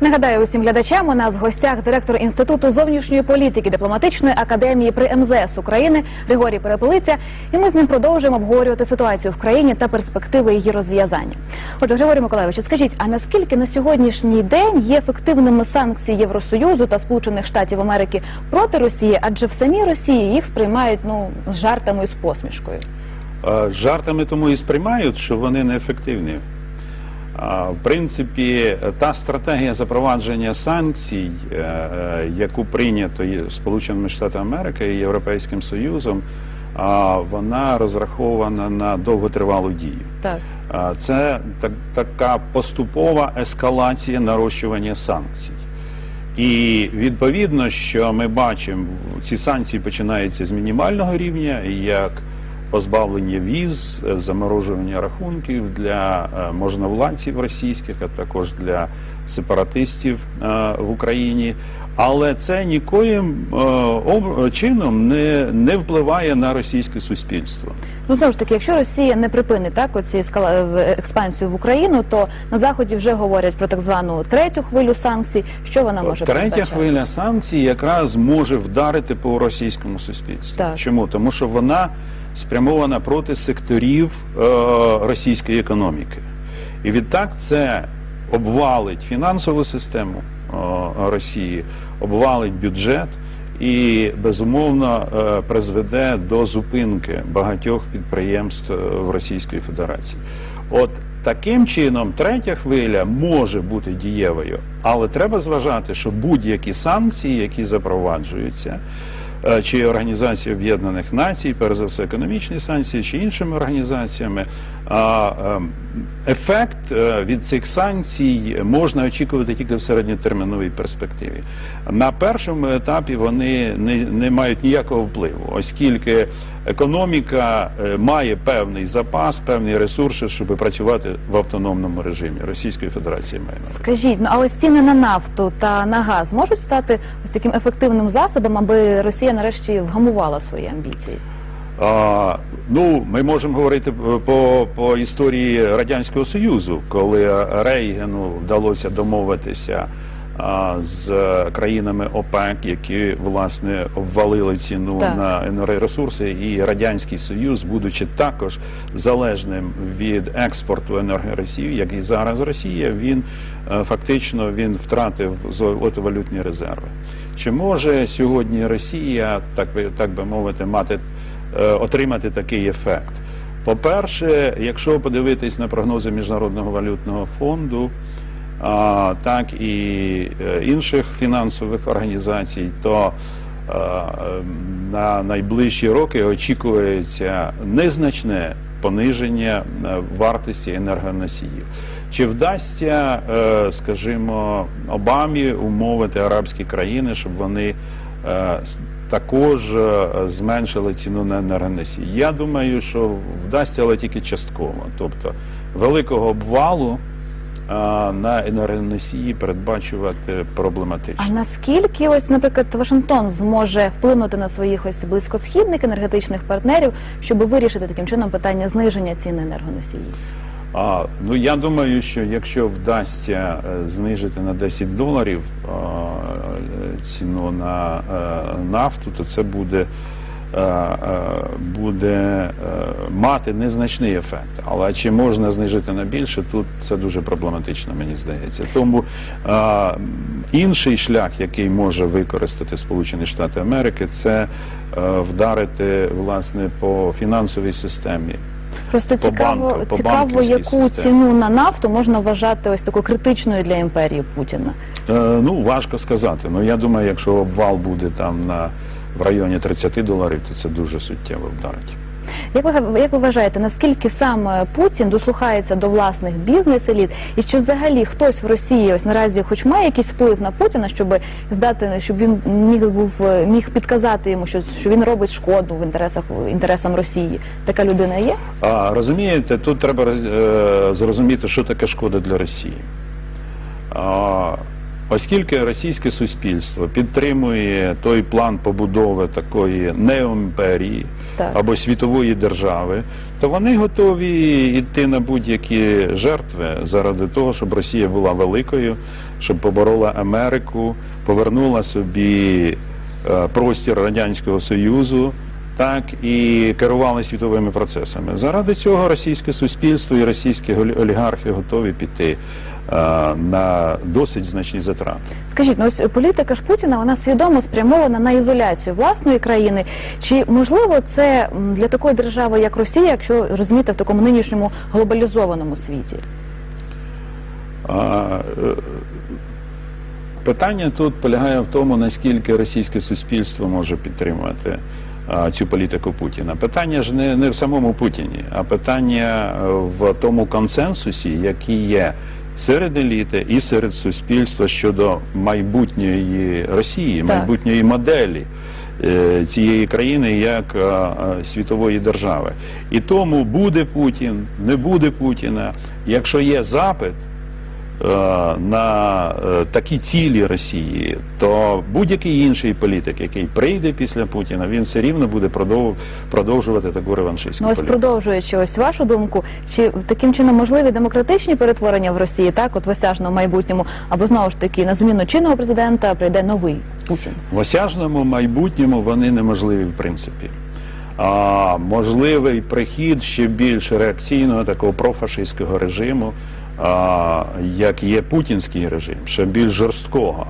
Нагадаю усім глядачам, у нас в гостях директор інституту зовнішньої політики дипломатичної академії при МЗС України Григорій Перепелиця. І ми з ним продовжуємо обговорювати ситуацію в країні та перспективи її розв'язання. Отже, Григорій Миколайович, скажіть, а наскільки на сьогоднішній день є ефективними санкції Євросоюзу та Сполучених Штатів Америки проти Росії? Адже в самій Росії їх сприймають ну з жартами і з посмішкою. Е, Жартами тому і сприймають, що вони неефективні. В принципі, та стратегія запровадження санкцій, е, яку прийнято Сполученими Штатами Америки і Європейським Союзом, вона розрахована на довготривалу дію. Так. Це так, така поступова ескалація нарощування санкцій. І відповідно, що ми бачимо, ці санкції починаються з мінімального рівня, як позбавлення віз, е, заморожування рахунків для е, можновладців російських, а також для сепаратистів е, в Україні. Але це нікоїм е, чином не, не впливає на російське суспільство. Ну знову ж таки, якщо Росія не припинить так оці експансію в Україну, то на заході вже говорять про так звану третю хвилю санкцій. Що вона може Третя хвиля санкцій якраз може вдарити по російському суспільству. Так. Чому? Тому що вона спрямована проти секторів е, російської економіки. І відтак це обвалить фінансову систему Росії, обвалить бюджет і безумовно е, призведе до зупинки багатьох підприємств е, в Російської Федерації. От таким чином третя хвиля може бути дієвою, але треба зважати, що будь-які санкції, які запроваджуються, е, чи Організації Об'єднаних Націй, перш за все економічні санкції, чи іншими організаціями, ем, ефект е, від цих санкцій можна очікувати тільки в середньотерміновій перспективі. На першому етапі вони не, не мають ніякого впливу, оскільки економіка е, має певний запас, певні ресурси, щоб працювати в автономному режимі Російської Федерації. Має. Скажіть, ну але ціни на нафту та на газ можуть стати ось таким ефективним засобом, аби Росія нарешті вгамувала свої амбіції? А, ну, ми можемо говорити по, по історії Радянського Союзу, коли Рейгену вдалося домовитися а, з країнами ОПЕК, які власне обвалили ціну Так. на енергоресурси, і Радянський Союз, будучи також залежним від експорту енергоресурсів, як і зараз Росія, він е, фактично він втратив золотовалютні резерви. Чи може сьогодні Росія, так би так би мовити, мати отримати такий ефект? По-перше, якщо подивитись на прогнози Міжнародного валютного фонду, так і е, інших фінансових організацій, то е, на найближчі роки очікується незначне пониження е, вартості енергоносіїв. Чи вдасться, е, скажімо, Обамі умовити арабські країни, щоб вони е, також е, зменшили ціну на енергоносії? Я думаю, що вдасться, але тільки частково. Тобто великого обвалу на енергоносії передбачувати проблематично. А наскільки ось, наприклад, Вашингтон зможе вплинути на своїх ось близькосхідних енергетичних партнерів, щоб вирішити таким чином питання зниження ціни енергоносіїв? А, ну я думаю, що якщо вдасться е, знижити на 10 доларів а, ціну на е, нафту, то це буде, е, е, буде е, мати незначний ефект. Але чи можна знижити на більше, тут це дуже проблематично, мені здається. Тому е, інший шлях, який може використати Сполучені Штати Америки, це е, вдарити власне по фінансовій системі. Просто По цікаво, банку- цікаво, по яку системі. ціну на нафту можна вважати ось такою критичною для імперії Путіна. Е, ну, важко сказати. Ну, я думаю, якщо обвал буде там на в районі 30 доларів, то це дуже суттєво вдарить. Як ви як ви вважаєте, наскільки саме Путін дослухається до власних бізнес-еліт, і чи взагалі хтось в Росії ось наразі, хоч має якийсь вплив на Путіна, щоб здати, щоб він міг був міг підказати йому, що, що він робить шкоду в інтересах інтересам Росії? Така людина є? А розумієте, тут треба роз- е, зрозуміти, що таке шкода для Росії. А, Оскільки російське суспільство підтримує той план побудови такої неоімперії Так. або світової держави, то вони готові йти на будь-які жертви заради того, щоб Росія була великою, щоб поборола Америку, повернула собі е, простір Радянського Союзу. Так і керували світовими процесами. Заради цього російське суспільство і російські олі- олігархи готові піти на досить значні затрати. Скажіть, ну ось політика ж Путіна вона свідомо спрямована на ізоляцію власної країни. Чи можливо це для такої держави, як Росія, якщо розуміти в такому нинішньому глобалізованому світі? А, е, Питання тут полягає в тому, наскільки російське суспільство може підтримувати а, цю політику Путіна. Питання ж не, не в самому Путіні, а питання е, в тому консенсусі, який є серед еліти і серед суспільства щодо майбутньої Росії, Так. майбутньої моделі е, цієї країни як е, світової держави. І тому буде Путін, не буде Путіна. Якщо є запит на е, такі цілі Росії, то будь-який інший політик, який прийде після Путіна, він все рівно буде продовжувати таку реваншистську Ну ось політику. продовжуючи ось вашу думку, чи таким чином можливі демократичні перетворення в Росії, так от в осяжному майбутньому, або знову ж таки на зміну чинного президента прийде новий Путін? В осяжному майбутньому вони неможливі в принципі. А можливий прихід ще більш реакційного такого профашистського режиму, як є путінський режим, ще більш жорсткого.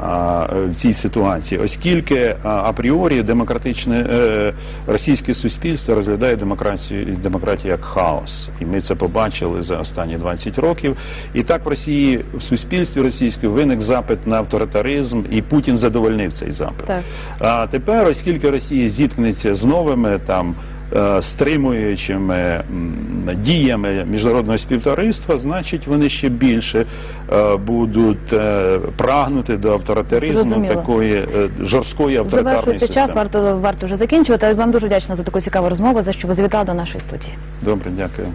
а, В цій ситуації, оскільки а, апріорі демократичне е, російське суспільство розглядає демократію демократію як хаос, і ми це побачили за останні 20 років. І так в Росії в суспільстві російському виник запит на авторитаризм, і Путін задовольнив цей запит. Так. А тепер, оскільки Росія зіткнеться з новими там стримуючими м, діями міжнародного співтовариства, значить вони ще більше е, будуть е, прагнути до авторитаризму Зрозуміло. такої е, жорсткої авторитарної Завершується системи. час, варто варто вже закінчувати. Вам дуже вдячна за таку цікаву розмову, за що ви завітали до нашої студії. Добре, дякую.